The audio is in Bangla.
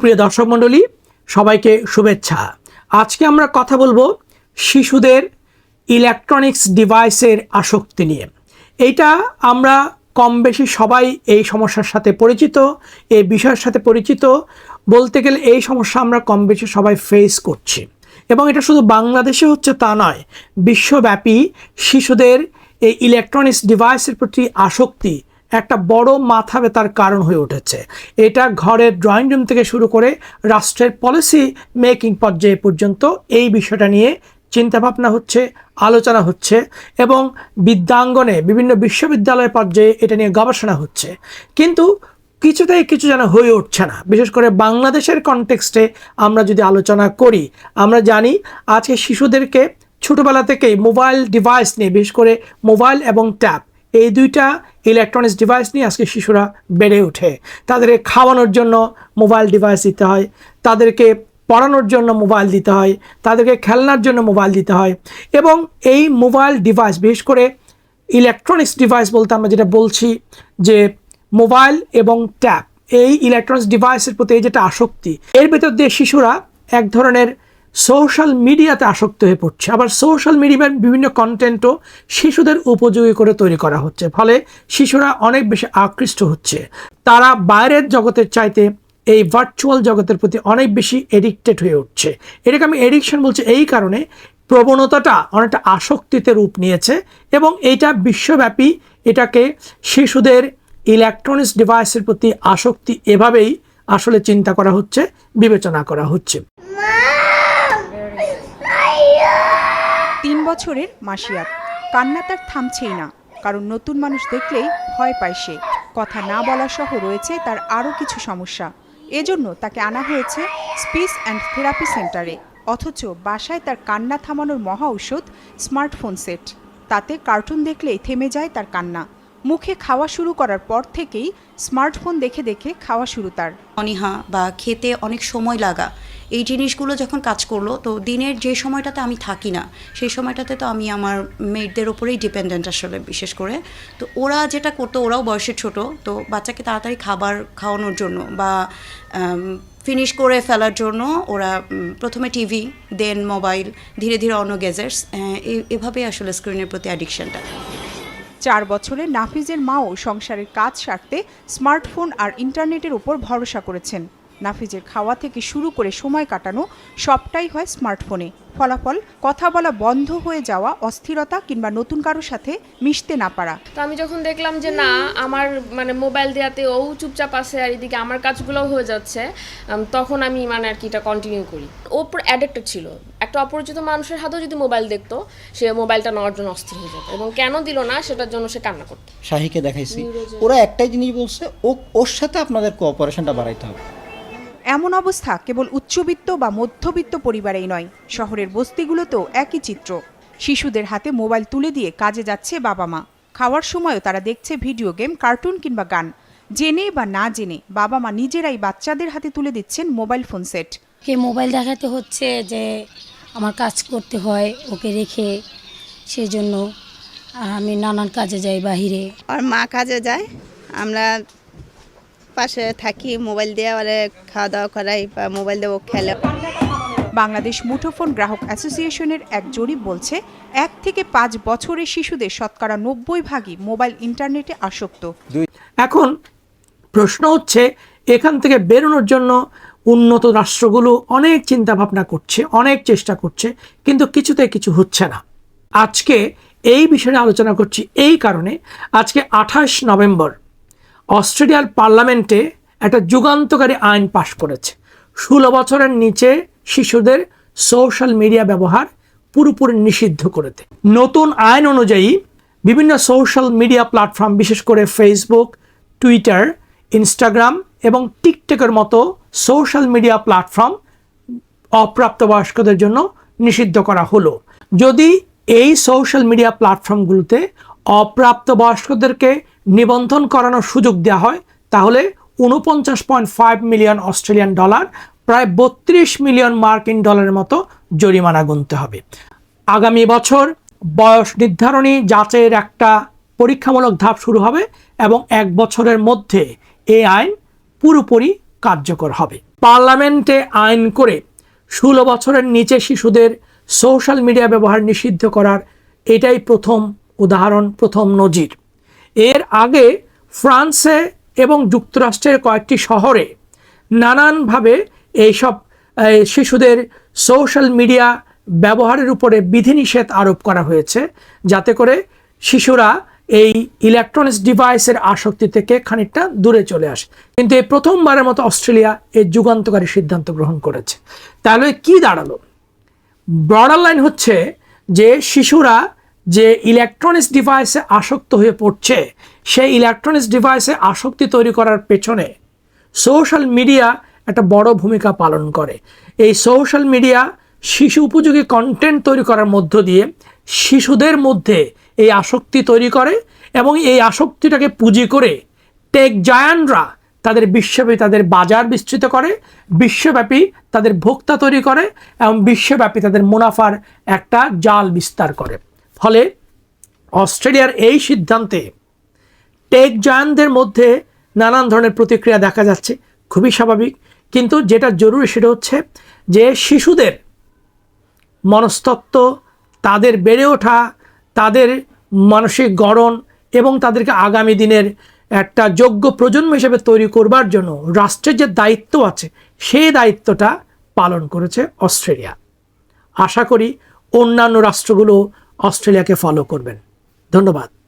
সুপ্রিয় দর্শক মণ্ডলী, সবাইকে শুভেচ্ছা। আজকে আমরা কথা বলব শিশুদের ইলেকট্রনিক্স ডিভাইসের আসক্তি নিয়ে। এইটা আমরা কম বেশি সবাই এই সমস্যার সাথে পরিচিত, এই বিষয়ের সাথে পরিচিত। বলতে গেলে এই সমস্যা আমরা কম বেশি সবাই ফেস করছি। এবং এটা শুধু বাংলাদেশে হচ্ছে তা নয়, বিশ্বব্যাপী শিশুদের এই ইলেকট্রনিক্স ডিভাইসের প্রতি আসক্তি একটা বড় মাথা ব্যথার কারণ হয়ে উঠেছে। এটা ঘরের ড্রয়িং রুম থেকে শুরু করে রাষ্ট্রের পলিসি মেকিং পর্যায়ে পর্যন্ত এই বিষয়টা নিয়ে চিন্তাভাবনা হচ্ছে, আলোচনা হচ্ছে এবং বিদ্যাঙ্গনে বিভিন্ন বিশ্ববিদ্যালয় পর্যায়ে এটা নিয়ে গবেষণা হচ্ছে। কিন্তু কিছুতেই কিছু যেন হয়ে উঠছে না। বিশেষ করে বাংলাদেশের কনটেক্সটে আমরা যদি আলোচনা করি, আমরা জানি আজকে শিশুদেরকে ছোটোবেলা থেকেই মোবাইল ডিভাইস নিয়ে, বিশেষ করে মোবাইল এবং ট্যাব এই দুইটা ইলেকট্রনিক্স ডিভাইস নিয়ে আজকে শিশুরা বেড়ে ওঠে। তাদেরকে খাওয়ানোর জন্য মোবাইল ডিভাইস দিতে হয়, তাদেরকে পড়ানোর জন্য মোবাইল দিতে হয়, তাদেরকে খেলনার জন্য মোবাইল দিতে হয় এবং এই মোবাইল ডিভাইস বিশেষ করে ইলেকট্রনিক্স ডিভাইস বলতে আমরা যেটা বলছি যে মোবাইল এবং ট্যাব এই ইলেকট্রনিক্স ডিভাইসের প্রতি এই যেটা আসক্তি, এর ভেতর দিয়ে শিশুরা এক ধরনের সোশ্যাল মিডিয়াতে আসক্ত হয়ে পড়ছে। আবার সোশ্যাল মিডিয়ার বিভিন্ন কন্টেন্টও শিশুদের উপযোগী করে তৈরি করা হচ্ছে। ফলে শিশুরা অনেক বেশি আকৃষ্ট হচ্ছে। তারা বাইরের জগতের চাইতে এই ভার্চুয়াল জগতের প্রতি অনেক বেশি এডিক্টেড হয়ে উঠছে। এটাকে আমি এডিকশন বলছি এই কারণে প্রবণতাটা অনেকটা আসক্তিতে রূপ নিয়েছে এবং এটা বিশ্বব্যাপী এটাকে শিশুদের ইলেকট্রনিক্স ডিভাইসের প্রতি আসক্তি এভাবেই আসলে চিন্তা করা হচ্ছে, বিবেচনা করা হচ্ছে। তিন বছরের মাসিয়াত। কান্না তার থামছেই না, কারণ নতুন মানুষ দেখলেই ভয় পায় সে। কথা না বলা সহ রয়েছে তার আরও কিছু সমস্যা। এজন্য তাকে আনা হয়েছে স্পিচ অ্যান্ড থেরাপি সেন্টারে। অথচ বাসায় তার কান্না থামানোর মহা ঔষধ স্মার্টফোন সেট। তাতে কার্টুন দেখলেই থেমে যায় তার কান্না। মুখে খাওয়া শুরু করার পর থেকেই স্মার্টফোন দেখে দেখে খাওয়া শুরু তার। অনীহা বা খেতে অনেক সময় লাগা। এই জিনিসগুলো যখন কাজ করল, তো দিনের যে সময়টাতে আমি থাকি না, সেই সময়টাতে তো আমি আমার মেয়েদের ওপরেই ডিপেন্ডেন্ট আসলে বিশেষ করে। তো ওরা যেটা করতো, ওরাও বয়সে ছোট, তো বাচ্চাকে তাড়াতাড়ি খাবার খাওয়ানোর জন্য বা ফিনিশ করে ফেলার জন্য ওরা প্রথমে টিভি দেন মোবাইল ধীরে ধীরে অন্য গ্যাজেটস এভাবেই আসলে স্ক্রিনের প্রতি অ্যাডিকশানটা চার বছরে নাফিজের মাও সংসারের কাজ সারতে স্মার্টফোন আর ইন্টারনেটের উপর ভরসা করেছেন। নাফিজের খাওয়া থেকে শুরু করে সময় কাটানো সবটাই হয় স্মার্টফোনে। ফলাফল কথা বলা বন্ধ হয়ে যাওয়া অস্থিরতা কিংবা নতুন কারোর সাথে মিশতে না পারা। তো আমি যখন দেখলাম যে না আমার মানে মোবাইল দেওয়াতে ও চুপচাপ আছে আর এদিকে আমার কাজগুলোও হয়ে যাচ্ছে তখন আমি মানে আর কি এটা কন্টিনিউ করি। ও পুরো অ্যাডিক্টেড ছিল। একটা অপরিচিত মানুষের হাতেও যদি মোবাইল দেখতো সে মোবাইলটা নেওয়ার জন্য অস্থির হয়ে যেত এবং কেন দিল না সেটার জন্য সে কান্না করতো। শাহিকে দেখাইছি। ওরা একটাই জিনিস বলছে ও ওর সাথে আপনাদের কোঅপারেশনটা বাড়াইতে হবে। এমন অবস্থা কেবল উচ্চবিত্ত বা মধ্যবিত্ত পরিবারেই নয় শহরের বস্তিগুলোতেও একই চিত্র। শিশুদের হাতে মোবাইল তুলে দিয়ে কাজে যাচ্ছে বাবা মা। খাওয়ার সময়ও তারা দেখছে ভিডিও গেম কার্টুন কিংবা গান। জেনে বা না জেনে বাবা মা নিজেরাই বাচ্চাদের হাতে তুলে দিচ্ছেন মোবাইল ফোন সেট। কে মোবাইল দেখাতে হচ্ছে যে আমার কাজ করতে হয় ওকে রেখে সেই জন্য আমি নানান কাজে যাই বাহিরে। আর মা কাজে যায় আমরা পাশে থাকি মোবাইল দিয়ে ওরে খাওয়া দাওয়া করাই বা মোবাইল দিয়ে ও খেলে। বাংলাদেশ মুঠোফোন গ্রাহক অ্যাসোসিয়েশনের এক জরিপ বলছে এক থেকে পাঁচ বছরের শিশুদের শতকরা নব্বই ভাগই মোবাইল ইন্টারনেটে আসক্ত। এখন প্রশ্ন হচ্ছে এখান থেকে বেরোনোর জন্য উন্নত রাষ্ট্রগুলো অনেক চিন্তা ভাবনা করছে অনেক চেষ্টা করছে কিন্তু কিছুতে কিছু হচ্ছে না। আজকে এই বিষয়ে আলোচনা করছি এই কারণে আজকে আঠাশ নভেম্বর অস্ট্রেলিয়ার পার্লামেন্টে একটা যুগান্তকারী আইন পাশ করেছে। ষোলো বছরের নিচে শিশুদের সোশ্যাল মিডিয়া ব্যবহার পুরোপুরি নিষিদ্ধ করেতে নতুন আইন অনুযায়ী বিভিন্ন সোশ্যাল মিডিয়া প্ল্যাটফর্ম, বিশেষ করে ফেসবুক টুইটার ইনস্টাগ্রাম এবং টিকটকের মতো সোশ্যাল মিডিয়া প্ল্যাটফর্ম অপ্রাপ্তবয়স্কদের জন্য নিষিদ্ধ করা হলো। যদি এই সোশ্যাল মিডিয়া প্ল্যাটফর্মগুলোতে অপ্রাপ্তবয়স্কদেরকে নিবন্ধন করানোর সুযোগ দেওয়া হয়, তাহলে উনপঞ্চাশ point five million Australian dollar প্রায় বত্রিশ মিলিয়ন মার্কিন ডলারের মতো জরিমানা গুনতে হবে। আগামী বছর বয়স নির্ধারণী যাচাইয়ের একটা পরীক্ষামূলক ধাপ শুরু হবে এবং এক বছরের মধ্যে এই আইন পুরোপুরি কার্যকর হবে। পার্লামেন্টে আইন করে ষোলো বছরের নিচে শিশুদের সোশ্যাল মিডিয়া ব্যবহার নিষিদ্ধ করার এটাই প্রথম উদাহরণ, প্রথম নজির। এর আগে ফ্রান্সে এবং যুক্তরাষ্ট্রের কয়েকটি শহরে নানানভাবে এইসব শিশুদের সোশ্যাল মিডিয়া ব্যবহারের উপরে বিধিনিষেধ আরোপ করা হয়েছে, যাতে করে শিশুরা এই ইলেকট্রনিক্স ডিভাইসের আসক্তি থেকে খানিকটা দূরে চলে আসে। কিন্তু এই প্রথমবারের মতো অস্ট্রেলিয়া এই যুগান্তকারী সিদ্ধান্ত গ্রহণ করেছে। তাহলে কি দাঁড়াল? ব্রডার লাইন হচ্ছে যে শিশুরা যে ইলেকট্রনিক্স ডিভাইসে আসক্ত হয়ে পড়ছে, সেই ইলেকট্রনিক্স ডিভাইসে আসক্তি তৈরি করার পেছনে সোশ্যাল মিডিয়া একটা বড় ভূমিকা পালন করে। এই সোশ্যাল মিডিয়া শিশু উপযোগী কন্টেন্ট তৈরি করার মধ্য দিয়ে শিশুদের মধ্যে এই আসক্তি তৈরি করে এবং এই আসক্তিটাকে পুঁজি করে টেক জায়ান্টরা তাদের বিশ্বব্যাপী তাদের বাজার বিস্তৃত করে, বিশ্বব্যাপী তাদের ভোক্তা তৈরি করে এবং বিশ্বব্যাপী তাদের মুনাফার একটা জাল বিস্তার করে। ফলে অস্ট্রেলিয়ার এই সিদ্ধান্তে টেক জায়ানদের মধ্যে নানান ধরনের প্রতিক্রিয়া দেখা যাচ্ছে, খুবই স্বাভাবিক। কিন্তু যেটা জরুরি সেটা হচ্ছে যে শিশুদের মনস্তত্ত্ব, তাদের বেড়ে ওঠা, তাদের মানসিক গড়ন এবং তাদেরকে আগামী দিনের একটা যোগ্য প্রজন্ম হিসেবে তৈরি করবার জন্য রাষ্ট্রের যে দায়িত্ব আছে, সেই দায়িত্বটা পালন করেছে অস্ট্রেলিয়া। আশা করি অন্যান্য রাষ্ট্রগুলো অস্ট্রেলিয়াকে ফলো করবেন। ধন্যবাদ।